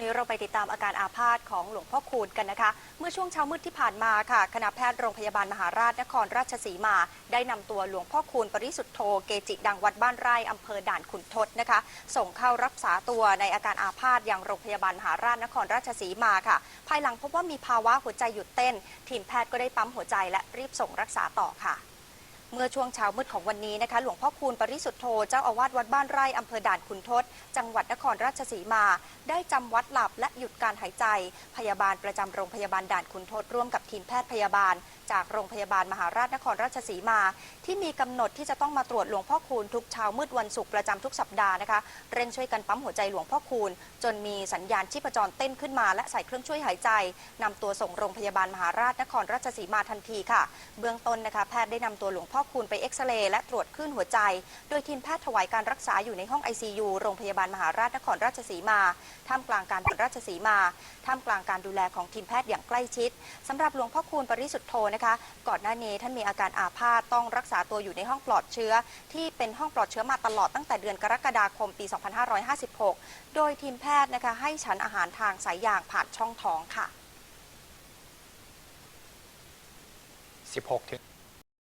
นี้เราไปติดตามอาการอาพาธของหลวงพ่อคูณกันนะคะ เมื่อช่วงเช้ามืดที่ผ่านมาค่ะ คณะแพทย์โรงพยาบาลมหาราชนครราชสีมา ได้นำตัวหลวงพ่อคูณปริสุทธโธเกจิดังวัดบ้านไร่อำเภอด่านขุนทดนะคะ ส่งเข้ารักษาตัวในอาการอาพาธยังโรงพยาบาลมหาราชนครราชสีมาค่ะ ภายหลังพบว่ามีภาวะหัวใจหยุดเต้น ทีมแพทย์ก็ได้ปั๊มหัวใจและรีบส่งรักษาต่อค่ะ เมื่อช่วงเช้ามืดของวันนี้นะคะ หลวงพ่อคูณปริสุทธโธเจ้าอาวาสวัดบ้านไร่อำเภอด่านขุนทดจังหวัดนครราชสีมา ได้จำวัดหลับและหยุดการหายใจ พยาบาลประจำโรงพยาบาลด่านขุนทดร่วมกับทีมแพทย์พยาบาล จากโรงพยาบาลมหาราชนครราชสีมา ที่มีกำหนดที่จะต้องมาตรวจหลวงพ่อคูณทุกเช้ามืดวันศุกร์ประจำทุกสัปดาห์นะคะเร่งช่วยกันปั๊มหัวใจหลวงพ่อคูณจนมีสัญญาณชีพจรเต้นขึ้นมา และใส่เครื่องช่วยหายใจนำตัวส่งโรงพยาบาลมหาราชนครราชสีมาทันทีค่ะ เบื้องต้นนะคะแพทย์ได้นำตัวหลวงพ่อพ่อคูณไปเอ็กซเรย์และตรวจคลื่นหัวใจ โดยทีมแพทย์ถวายการรักษาอยู่ในห้อง ICU โรงพยาบาลมหาราชนครราชสีมา ท่ามกลางการราชสีมา ท่ามกลางการดูแลของทีมแพทย์อย่างใกล้ชิดสำหรับหลวงพ่อคูณปริสุทธโธนะคะ ก่อนหน้านี้ท่านมีอาการอาพาธต้องรักษาตัวอยู่ในห้องปลอดเชื้อ ที่เป็นห้องปลอดเชื้อมาตลอดตั้งแต่เดือนกรกฎาคมปี 2556 โดยทีมแพทย์นะคะให้ฉันอาหารทางสายยางผ่านช่องท้องค่ะ 16ถึง